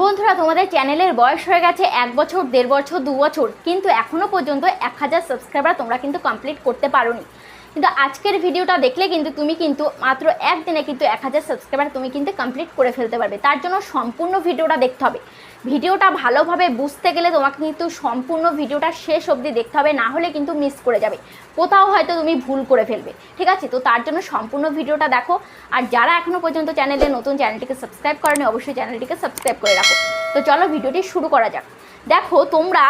বন্ধুরা, তোমাদের চ্যানেলের বয়স হয়ে গেছে এক বছর, দেড় বছর, দু বছর, কিন্তু এখনও পর্যন্ত এক হাজার সাবস্ক্রাইবার তোমরা কিন্তু কমপ্লিট করতে পারোনি। কিন্তু আজকের ভিডিওটা দেখলে কিন্তু তুমি কিন্তু মাত্র একদিনে কিন্তু এক হাজার সাবস্ক্রাইবার তুমি কিন্তু কমপ্লিট করে ফেলতে পারবে। তার জন্য সম্পূর্ণ ভিডিওটা দেখতে হবে। ভিডিওটা ভালোভাবে বুঝতে গেলে তোমাকে কিন্তু সম্পূর্ণ ভিডিওটা শেষ অবধি দেখতে হবে, না হলে কিন্তু মিস করে যাবে। কোথাও হয়তো তুমি ভুল করে ফেলবে, ঠিক আছে? তো তার জন্য সম্পূর্ণ ভিডিওটা দেখো। আর যারা এখনও পর্যন্ত চ্যানেলে নতুন, চ্যানেলটিকে সাবস্ক্রাইব করেনি, অবশ্যই চ্যানেলটিকে সাবস্ক্রাইব করে রাখো। তো চলো ভিডিওটি শুরু করা যাক। দেখো, তোমরা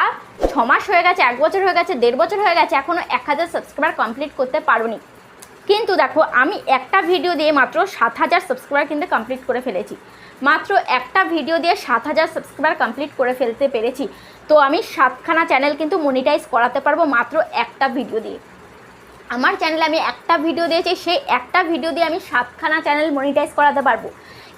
ছ মাস হয়ে গেছে, এক বছর হয়ে গেছে, দেড় বছর হয়ে গেছে এখনও এক হাজার সাবস্ক্রাইবার কমপ্লিট করতে পারোনি। কিন্তু দেখো, আমি একটা ভিডিও দিয়ে মাত্র সাত হাজার সাবস্ক্রাইবার কিন্তু কমপ্লিট করে ফেলেছি। মাত্র একটা ভিডিও দিয়ে সাত হাজার সাবস্ক্রাইবার কমপ্লিট করে ফেলতে পেরেছি। তো আমি সাতখানা চ্যানেল কিন্তু মনিটাইজ করাতে পারব মাত্র একটা ভিডিও দিয়ে। আমার চ্যানেলে আমি একটা ভিডিও দিয়েছি, সেই একটা ভিডিও দিয়ে আমি সাতখানা চ্যানেল মনিটাইজ করাতে পারব।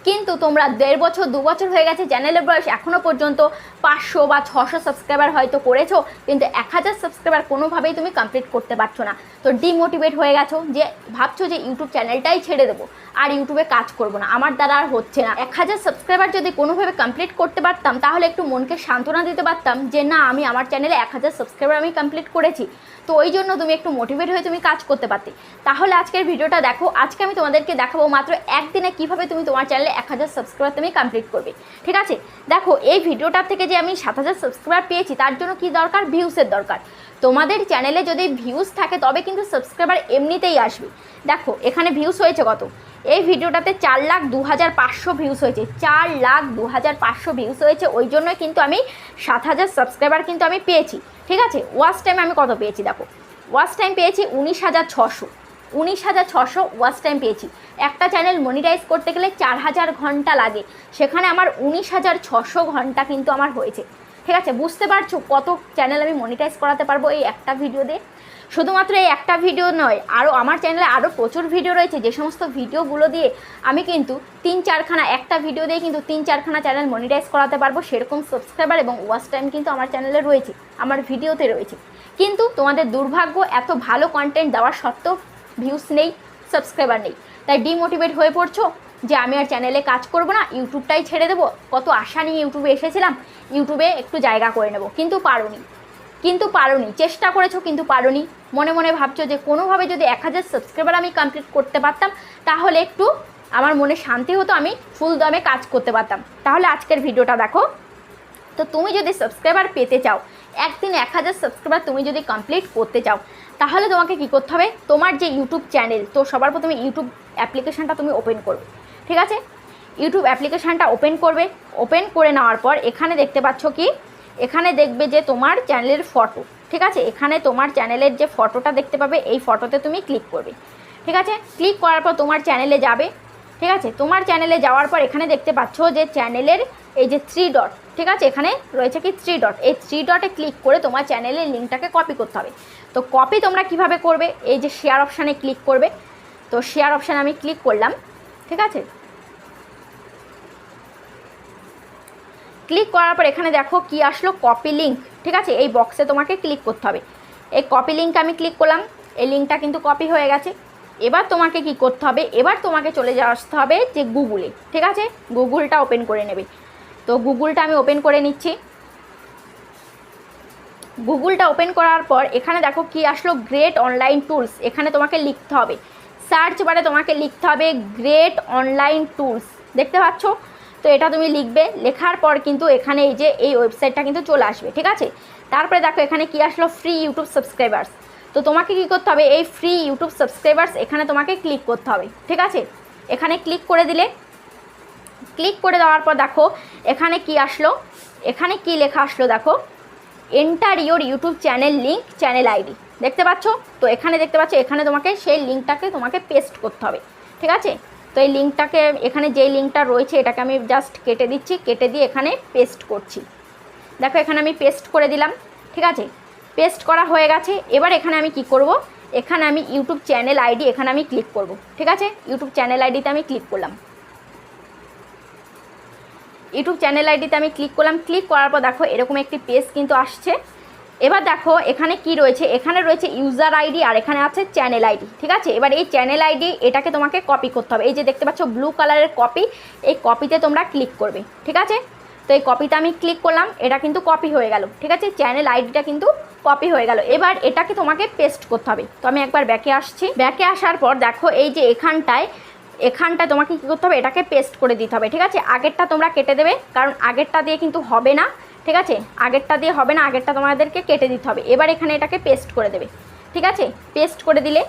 কিন্তু তোমরা দেড় বছর, দু বছর হয়ে গেছে চ্যানেলের বয়স এখনও পর্যন্ত পাঁচশো বা ছশো সাবস্ক্রাইবার হয়তো করেছ, কিন্তু এক হাজার সাবস্ক্রাইবার কোনোভাবেই তুমি কমপ্লিট করতে পারছ না। তো ডিমোটিভেট হয়ে গেছো যে ভাবছ যে ইউটিউব চ্যানেলটাই ছেড়ে দেবো, আর ইউটিউবে কাজ করব না। আমার দ্বারা আর হচ্ছে না। এক হাজার সাবস্ক্রাইবার যদি কোনোভাবে কমপ্লিট করতে পারতাম, তাহলে একটু মনকে সান্ত্বনা দিতে পারতাম যে না, আমি আমার চ্যানেলে এক হাজার সাবস্ক্রাইবার আমি কমপ্লিট করেছি। তো ওই জন্য তুমি একটু মোটিভেট হয়ে তুমি কাজ করতে পারতে। তাহলে আজকের ভিডিওটা দেখো, আজকে আমি তোমাদেরকে দেখাবো মাত্র একদিনে কীভাবে তুমি তোমার চ্যানেলে এক হাজার সাবস্ক্রাইবার তুমি কমপ্লিট করবে। ঠিক আছে? দেখো, এই ভিডিওটার থেকে যে আমি সাত হাজার সাবস্ক্রাইবার পেয়েছি, তার জন্য কি দরকার? ভিউসের দরকার। তোমাদের চ্যানেলে যদি ভিউজ থাকে, তবে কিন্তু সাবস্ক্রাইবার এমনিতেই আসবে। দেখো, এখানে ভিউস হয়েছে কত? এই ভিডিওটাতে চার লাখ দু হাজার পাঁচশো ভিউস হয়েছে। চার লাখ দু হাজার পাঁচশো ভিউস হয়েছে, ওই জন্যই কিন্তু আমি সাত হাজার সাবস্ক্রাইবার কিন্তু আমি পেয়েছি। ঠিক আছে? ওয়াচ টাইম আমি কত পেয়েছি দেখো? ওয়াচ টাইম পেয়েছি উনিশ হাজার ছশো। উনিশ হাজার ছশো ওয়াচ টাইম পেয়েছি। একটা চ্যানেল মনিটাইজ করতে গেলে চার হাজার ঘণ্টা লাগে। সেখানে আমার উনিশ হাজার ছশো ঘণ্টা কিন্তু আমার হয়েছে। ঠিক আছে? বুঝতে পারছ কত চ্যানেল আমি মনিটাইজ করাতে পারব এই একটা ভিডিও দিয়ে? শুধুমাত্র এই একটা ভিডিও নয় আরও আমার চ্যানেলে আরও প্রচুর ভিডিও রয়েছে। যে সমস্ত ভিডিওগুলো দিয়ে আমি কিন্তু তিন চারখানা, একটা ভিডিও দিয়ে কিন্তু তিন চারখানা চ্যানেল মনিটাইজ করাতে পারব সেরকম সাবস্ক্রাইবার এবং ওয়াচ টাইম কিন্তু আমার চ্যানেলে রয়েছে, আমার ভিডিওতে রয়েছে। কিন্তু তোমাদের দুর্ভাগ্য, এত ভালো কন্টেন্ট দেওয়ার সত্ত্বেও ভিউস নেই সাবস্ক্রাইবার নেই। তাই ডিমোটিভেট হয়ে পড়ছো যে আমি আর চ্যানেলে কাজ করব না ইউটিউবটাই ছেড়ে দেবো। কত আশা নিয়ে ইউটিউবে এসেছিলাম ইউটিউবে একটু জায়গা করে নেব। কিন্তু পারোনি কিন্তু পারোনি, চেষ্টা করেছ কিন্তু পারোনি। মনে মনে ভাবছ যে কোনোভাবে যদি এক হাজার সাবস্ক্রাইবার আমি কমপ্লিট করতে পারতাম, তাহলে একটু আমার মনে শান্তি হতো, আমি ফুল দমে কাজ করতে পারতাম। তাহলে আজকের ভিডিওটা দেখো। তো তুমি যদি সাবস্ক্রাইবার পেতে চাও, একদিন এক হাজার সাবস্ক্রাইবার তুমি যদি কমপ্লিট করতে চাও, তাহলে তোমাকে কি করতে হবে? তোমার যে ইউটিউব চ্যানেল তো সবার প্রথমে ইউটিউব অ্যাপ্লিকেশানটা তুমি ওপেন করবে, ঠিক আছে? ইউটিউব অ্যাপ্লিকেশানটা ওপেন করবে ওপেন করে নেওয়ার পর এখানে দেখতে পাচ্ছ কি? এখানে দেখবে যে তোমার চ্যানেলের ফটো ঠিক আছে? এখানে তোমার চ্যানেলের যে ফটোটা দেখতে পাবে, এই ফটোতে তুমি ক্লিক করবে। ঠিক আছে? ক্লিক করার পর তোমার চ্যানেলে যাবে। ঠিক আছে? তোমার চ্যানেলে যাওয়ার পর এখানে দেখতে পাচ্ছ যে চ্যানেলের এই যে থ্রি ডট ঠিক আছে? এখানে রয়েছে কি থ্রি ডট এই থ্রি ডটে ক্লিক করে তোমার চ্যানেলের লিঙ্কটাকে কপি করতে হবে। তো কপি তোমরা কীভাবে করবে? এই যে শেয়ার অপশানে ক্লিক করবে। তো শেয়ার অপশানে আমি ক্লিক করলাম। ঠিক আছে? ক্লিক করার পর এখানে দেখো কি আসলো? কপি লিঙ্ক ঠিক আছে? এই বক্সে তোমাকে ক্লিক করতে হবে। এই কপি লিঙ্ক আমি ক্লিক করলাম, এই লিঙ্কটা কিন্তু কপি হয়ে গেছে। এবার তোমাকে কি করতে হবে? এবার তোমাকে চলে যাওয়া আসতে হবে যে গুগলে ঠিক আছে? গুগলটা ওপেন করে নেবে। তো গুগলটা আমি ওপেন করে নিচ্ছি। গুগলটা ওপেন করার পর এখানে দেখো কি আসলো? গ্রেট অনলাইন টুলস এখানে তোমাকে লিখতে হবে। সার্চ বারে তোমাকে লিখতে হবে গ্রেট অনলাইন টুলস দেখতে পাচ্ছ? তো এটা তুমি লিখবে, লেখার পর কিন্তু এখানে এই যে এই ওয়েবসাইটটা কিন্তু চলে আসবে, ঠিক আছে? তারপরে দেখো এখানে কি আসলো? ফ্রি ইউটিউব সাবস্ক্রাইবার্স তো তোমাকে কি করতে হবে? এই ফ্রি ইউটিউব সাবস্ক্রাইবার্স এখানে তোমাকে ক্লিক করতে হবে, ঠিক আছে? এখানে ক্লিক করে দিলে ক্লিক করে দেওয়ার পর দেখো, এখানে কি আসলো? এখানে কি লেখা আসলো দেখো? Enter your YouTube channel link channel ID দেখতে পাচ্ছ? তো এখানে দেখতে পাচ্ছ, এখানে তোমাকে সেই লিঙ্কটাকে তোমাকে পেস্ট করতে হবে, ঠিক আছে? তো এই লিঙ্কটাকে, এখানে যেই লিঙ্কটা রয়েছে, এটাকে আমি জাস্ট কেটে দিচ্ছি, কেটে দিয়ে এখানে পেস্ট করছি। দেখো, এখানে আমি পেস্ট করে দিলাম, ঠিক আছে? পেস্ট করা হয়ে গেছে, এবার এখানে আমি কি করব? এখানে আমি ইউটিউব চ্যানেল আইডি এখানে আমি ক্লিক করব, ঠিক আছে? ইউটিউব চ্যানেল আইডিতে আমি ক্লিক করলাম। ইউটিউব চ্যানেল আইডিতে আমি ক্লিক করলাম ক্লিক করার পর দেখো, এরকম একটি পেজ কিন্তু আসছে। এবার দেখো, এখানে কি রয়েছে? এখানে রয়েছে ইউজার আইডি আর এখানে আছে চ্যানেল আইডি ঠিক আছে? এবার এই চ্যানেল আইডি এটাকে তোমাকে কপি করতে হবে। এই যে দেখতে পাচ্ছ ব্লু কালারের কপি এই কপিতে তোমরা ক্লিক করবে, ঠিক আছে? তো এই কপিতে আমি ক্লিক করলাম, এটা কিন্তু কপি হয়ে গেল, ঠিক আছে? চ্যানেল আইডিটা কিন্তু কপি হয়ে গেল। এবার এটাকে তোমাকে পেস্ট করতে হবে। তো আমি একবার ব্যাকে আসছি। ব্যাকে আসার পর দেখো, এই যে এখানটায় এখানটা তোমাকে কী করতে হবে? এটাকে পেস্ট করে দিতে হবে, ঠিক আছে? আগেরটা তোমরা কেটে দেবে, কারণ আগেরটা দিয়ে কিন্তু হবে না। ঠিক আছে? আগেরটা দিয়ে হবে না, আগেরটা তোমাদেরকে কেটে দিতে হবে। এবার এখানে এটাকে পেস্ট করে দেবে। ঠিক আছে? পেস্ট করে দিলে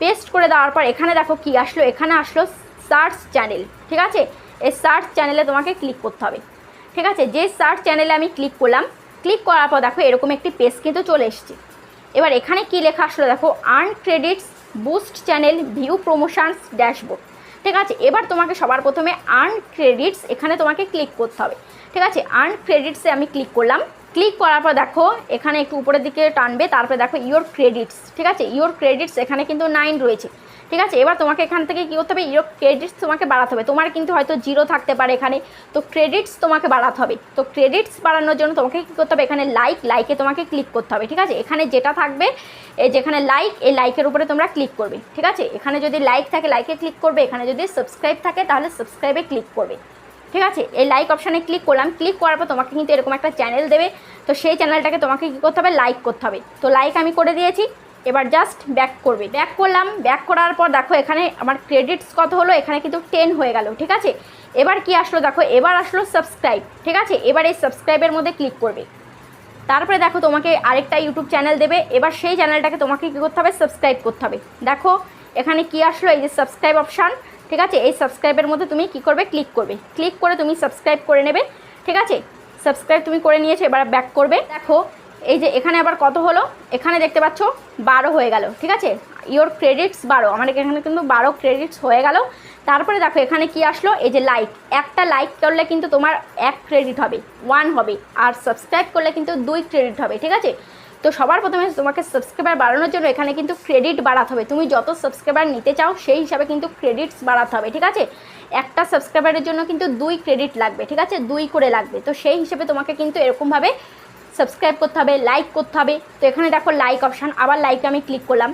পেস্ট করে দেওয়ার পর এখানে দেখো কি আসলো। এখানে আসলো সার্চ চ্যানেল ঠিক আছে? এই সার্চ চ্যানেলে তোমাকে ক্লিক করতে হবে। ঠিক আছে? যে সার্চ চ্যানেলে আমি ক্লিক করলাম ক্লিক করার পর দেখো এরকম একটি পেজ কিন্তু চলে এসছে। এবার এখানে কি লেখা আসলো? দেখো earn credits boost channel view promotions dashboard ঠিক আছে? এবার তোমাকে সবার প্রথমে আর্ন ক্রেডিটস এখানে তোমাকে ক্লিক করতে হবে। ঠিক আছে? আর্ন ক্রেডিটসে আমি ক্লিক করলাম। ক্লিক করার পর দেখো, এখানে একটু উপরের দিকে টানবে, তারপরে দেখো ইয়োর ক্রেডিটস ঠিক আছে? ইয়োর ক্রেডিটস এখানে কিন্তু নাইন রয়েছে। ঠিক আছে? এবার তোমাকে এখান থেকে কী করতে হবে? ইওর ক্রেডিটস তোমাকে বাড়াতে হবে। তোমার কিন্তু হয়তো জিরো থাকতে পারে এখানে। তো ক্রেডিটস তোমাকে বাড়াতে হবে। তো ক্রেডিটস বাড়ানোর জন্য তোমাকে কী করতে হবে? এখানে লাইক লাইকে তোমাকে ক্লিক করতে হবে। ঠিক আছে? এখানে যেটা থাকবে যেখানে লাইক এই লাইকের উপরে তোমরা ক্লিক করবে। ঠিক আছে? এখানে যদি লাইক থাকে লাইকে ক্লিক করবে। এখানে যদি সাবস্ক্রাইব থাকে, তাহলে সাবস্ক্রাইবে ক্লিক করবে। ঠিক আছে? এই লাইক অপশানে ক্লিক করলাম। ক্লিক করার পর তোমাকে কিন্তু এরকম একটা চ্যানেল দেবে। তো সেই চ্যানেলটাকে তোমাকে কী করতে হবে? লাইক করতে হবে। তো লাইক আমি করে দিয়েছি। এবার জাস্ট ব্যাক করবে। ব্যাক করলাম ব্যাক করার পর দেখো এখানে আমার ক্রেডিটস কত হলো, এখানে কিন্তু টেন হয়ে গেল, ঠিক আছে? এবার কি আসলো দেখো, এবার আসলো সাবস্ক্রাইব ঠিক আছে? এবার এই সাবস্ক্রাইবের মধ্যে ক্লিক করবে। তারপরে দেখো তোমাকে আরেকটা ইউটিউব চ্যানেল দেবে, এবার সেই চ্যানেলটাকে তোমাকে কী করতে হবে? সাবস্ক্রাইব করতে হবে। দেখো, এখানে কি আসলো? এই যে সাবস্ক্রাইব অপশান ঠিক আছে? এই সাবস্ক্রাইবের মধ্যে তুমি কি করবে? ক্লিক করবে। ক্লিক করে তুমি সাবস্ক্রাইব করে নেবে, ঠিক আছে? সাবস্ক্রাইব তুমি করে নিয়েছো, এবার ব্যাক করবে। দেখো এই যে এখানে আবার কত হলো? এখানে দেখতে পাচ্ছ বারো হয়ে গেল, ঠিক আছে? ইওর ক্রেডিটস বারো আমার এখানে কিন্তু বারো ক্রেডিটস হয়ে গেল। তারপরে দেখো, এখানে কি আসলো? এই যে লাইক একটা লাইক করলে কিন্তু তোমার এক ক্রেডিট হবে ওয়ান হবে, আর সাবস্ক্রাইব করলে কিন্তু দুই ক্রেডিট হবে, ঠিক আছে? তো সবার প্রথমে তোমাকে সাবস্ক্রাইবার বাড়ানোর জন্য এখানে কিন্তু ক্রেডিট বাড়াতে হবে। তুমি যত সাবস্ক্রাইবার নিতে চাও, সেই হিসাবে কিন্তু ক্রেডিটস বাড়াতে হবে, ঠিক আছে? একটা সাবস্ক্রাইবারের জন্য কিন্তু দুই ক্রেডিট লাগবে, ঠিক আছে? দুই করে লাগবে। তো সেই হিসেবে তোমাকে কিন্তু এরকমভাবে সাবস্ক্রাইব করতে হবে লাইক করতে হবে। তো এখানে দেখো লাইক অপশান আবার লাইকে আমি ক্লিক করলাম।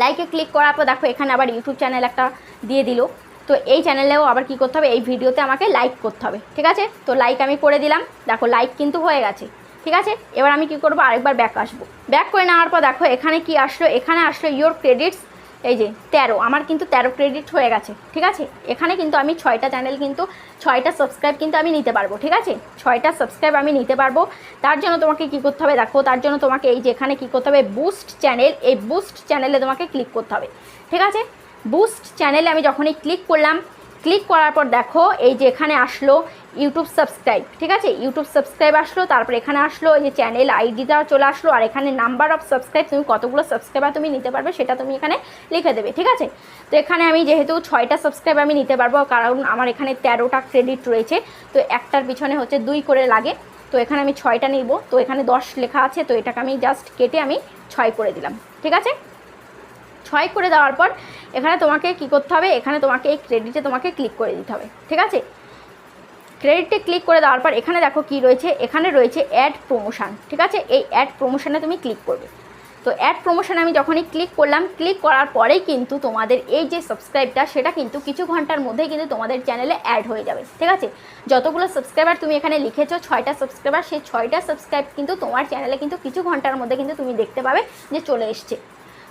লাইকে ক্লিক করার পর দেখো এখানে আবার ইউটিউব চ্যানেল একটা দিয়ে দিল। তো এই চ্যানেলেও আবার কি করতে হবে? এই ভিডিওতে আমাকে লাইক করতে হবে, ঠিক আছে? তো লাইক আমি করে দিলাম। দেখো লাইক কিন্তু হয়ে গেছে, ঠিক আছে? এবার আমি কি করব? আরেকবার ব্যাক আসব। ব্যাক করে নেওয়ার পর দেখো এখানে কি আসলো? এখানে আসলো ইয়োর ক্রেডিটস এই যে তেরো, আমার কিন্তু তেরো ক্রেডিট হয়ে গেছে, ঠিক আছে? এখানে কিন্তু আমি ছয়টা চ্যানেল কিন্তু, ছয়টা সাবস্ক্রাইব কিন্তু আমি নিতে পারব, ঠিক আছে? ছয়টা সাবস্ক্রাইব আমি নিতে পারব। তার জন্য তোমাকে কি করতে হবে দেখো, তার জন্য তোমাকে এই যে এখানে কী করতে হবে বুস্ট চ্যানেল এই বুস্ট চ্যানেলে তোমাকে ক্লিক করতে হবে, ঠিক আছে? বুস্ট চ্যানেলে আমি যখনই ক্লিক করলাম ক্লিক করার পর দেখো, এই যে এখানে আসলো ইউটিউব সাবস্ক্রাইব ঠিক আছে? ইউটিউব সাবস্ক্রাইব আসলো, তারপর এখানে আসলো, এই যে চ্যানেল আইডিটা চলে আসলো, আর এখানে নাম্বার অফ সাবস্ক্রাইব তুমি কতগুলো সাবস্ক্রাইবার তুমি নিতে পারবে সেটা তুমি এখানে লিখে দেবে, ঠিক আছে? তো এখানে আমি যেহেতু ছয়টা সাবস্ক্রাইব আমি নিতে পারব, কারণ আমার এখানে তেরোটা ক্রেডিট রয়েছে, তো একটার পিছনে হচ্ছে দুই করে লাগে, তো এখানে আমি ছয়টা নিব, তো এখানে দশ লেখা আছে, তো এটাকে আমি জাস্ট কেটে আমি ছয় করে দিলাম, ঠিক আছে? ছয় করে দেওয়ার পর এখানে তোমাকে কি করতে হবে? এখানে তোমাকে এই ক্রেডিটে তোমাকে ক্লিক করে দিতে হবে, ঠিক আছে? ক্রেডিটে ক্লিক করে দেওয়ার পর এখানে দেখো কি রয়েছে? এখানে রয়েছে অ্যাড প্রমোশন ঠিক আছে? এই অ্যাড প্রমোশনে তুমি ক্লিক করবে। তো অ্যাড প্রমোশন আমি যখনই ক্লিক করলাম ক্লিক করার পরেই কিন্তু তোমাদের এই যে সাবস্ক্রাইবটা সেটা কিন্তু কিছু ঘণ্টার মধ্যেই কিন্তু তোমাদের চ্যানেলে অ্যাড হয়ে যাবে, ঠিক আছে? যতগুলো সাবস্ক্রাইবার তুমি এখানে লিখেছো, ছয়টা সাবস্ক্রাইবার সেই ছয়টা সাবস্ক্রাইব কিন্তু তোমার চ্যানেলে কিন্তু কিছু ঘণ্টার মধ্যে কিন্তু তুমি দেখতে পাবে যে চলে এসছে।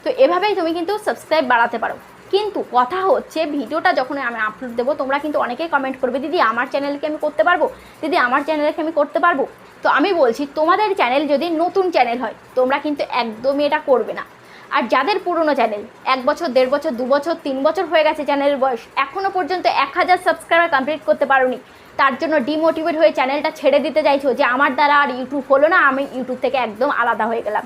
তো এভাবেই তুমি কিন্তু সাবস্ক্রাইব বাড়াতে পারো। কিন্তু কথা হচ্ছে, ভিডিওটা যখন আমি আপলোড দেবো, তোমরা কিন্তু অনেকেই কমেন্ট করবে, দিদি, আমার চ্যানেলকে আমি করতে পারব? দিদি, আমার চ্যানেলকে আমি করতে পারব? তো আমি বলছি, তোমাদের চ্যানেল যদি নতুন চ্যানেল হয়, তোমরা কিন্তু একদমই এটা করবে না। আর যাদের পুরনো চ্যানেল এক বছর, দেড় বছর, দু বছর, তিন বছর হয়ে গেছে চ্যানেলের বয়স এখনও পর্যন্ত এক হাজার সাবস্ক্রাইবার কমপ্লিট করতে পারোনি। তার জন্য ডিমোটিভেট হয়ে চ্যানেলটা ছেড়ে দিতে চাইছো যে, আমার দ্বারা আর ইউটিউব হলো না, আমি ইউটিউব থেকে একদম আলাদা হয়ে গেলাম।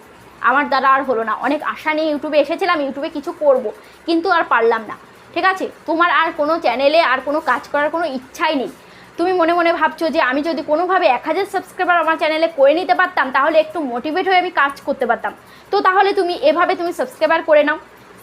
আমার দ্বারা আর হলো না। অনেক আশা নিয়ে ইউটিউবে এসেছিলাম, ইউটিউবে কিছু করব, কিন্তু আর পারলাম না। ঠিক আছে? তোমার আর কোনো চ্যানেলে আর কোনো কাজ করার কোনো ইচ্ছাই নেই। তুমি মনে মনে ভাবছ যে আমি যদি কোনোভাবে এক হাজার সাবস্ক্রাইবার আমার চ্যানেলে করে নিতে পারতাম, তাহলে একটু মোটিভেট হয়ে আমি কাজ করতে পারতাম। তো তাহলে তুমি এভাবে তুমি সাবস্ক্রাইবার করে নাও।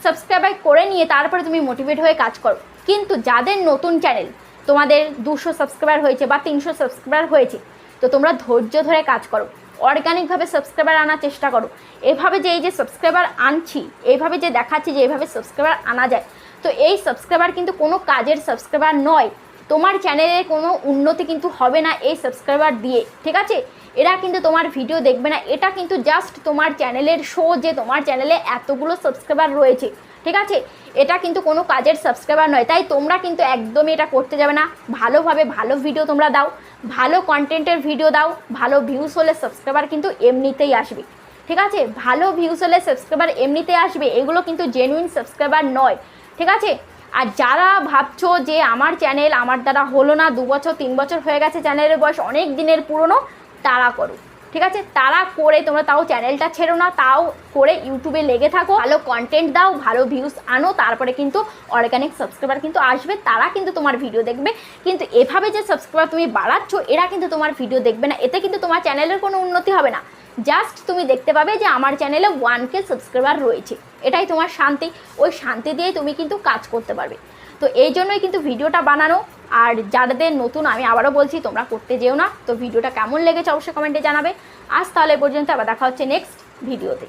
সাবস্ক্রাইবার করে নিয়ে তারপরে তুমি মোটিভেট হয়ে কাজ করো। কিন্তু যাদের নতুন চ্যানেল তোমাদের দুশো সাবস্ক্রাইবার হয়েছে বা তিনশো সাবস্ক্রাইবার হয়েছে তো তোমরা ধৈর্য ধরে কাজ করো। অর্গানিকভাবে সাবস্ক্রাইবার আনার চেষ্টা করো। এভাবে যে এই যে সাবস্ক্রাইবার আনছি এইভাবে যে দেখাচ্ছি যে এইভাবে সাবস্ক্রাইবার আনা যায়, তো এই সাবস্ক্রাইবার কিন্তু কোনো কাজের সাবস্ক্রাইবার নয়। তোমার চ্যানেলের কোনো উন্নতি কিন্তু হবে না এই সাবস্ক্রাইবার দিয়ে, ঠিক আছে? এরা কিন্তু তোমার ভিডিও দেখবে না। এটা কিন্তু জাস্ট তোমার চ্যানেলের শো যে তোমার চ্যানেলে এতগুলো সাবস্ক্রাইবার রয়েছে। ঠিক আছে? এটা কিন্তু কোনো কাজের সাবস্ক্রাইবার নয়, তাই তোমরা কিন্তু একদমই এটা করতে যাবে না। ভালোভাবে ভালো ভিডিও তোমরা দাও, ভালো কন্টেন্টের ভিডিও দাও, ভালো ভিউজ হলে সাবস্ক্রাইবার কিন্তু এমনিতেই আসবে। ঠিক আছে? ভালো ভিউজ হলে সাবস্ক্রাইবার এমনিতে আসবে, এগুলো কিন্তু জেনুইন সাবস্ক্রাইবার নয়। ঠিক আছে? আর যারা ভাবছ যে আমার চ্যানেল আমার দ্বারা হলো না, দু বছর, তিন বছর হয়ে গেছে চ্যানেলের বয়স, অনেক দিনের পুরনো, তারা করো। ঠিক আছে? তারা করে তোমরা তাও চ্যানেলটা ছেড়ো না, তাও করে ইউটিউবে লেগে থাকো। ভালো কন্টেন্ট দাও, ভালো ভিউজ আনো, তারপরে কিন্তু অর্গানিক সাবস্ক্রাইবার কিন্তু আসবে, তারা কিন্তু তোমার ভিডিও দেখবে। কিন্তু এভাবে যে সাবস্ক্রাইবার তুমি বাড়াচ্ছ, এরা কিন্তু তোমার ভিডিও দেখবে না। এতে কিন্তু তোমার চ্যানেলের কোনো উন্নতি হবে না। জাস্ট তুমি দেখতে পাবে যে আমার চ্যানেলে ওয়ান কে সাবস্ক্রাইবার রয়েছে। এটাই তোমার শান্তি। ওই শান্তি দিয়েই তুমি কিন্তু কাজ করতে পারবে। তো এই জন্যই কিন্তু ভিডিওটা বানানো। আর যাদের নতুন, আমি আবারও বলছি, তোমরা করতে যেও না। তো ভিডিওটা কেমন লেগেছে অবশ্যই কমেন্টে জানাবে। আজ তাহলে পর্যন্ত, আবার দেখা হচ্ছে নেক্সট ভিডিওতে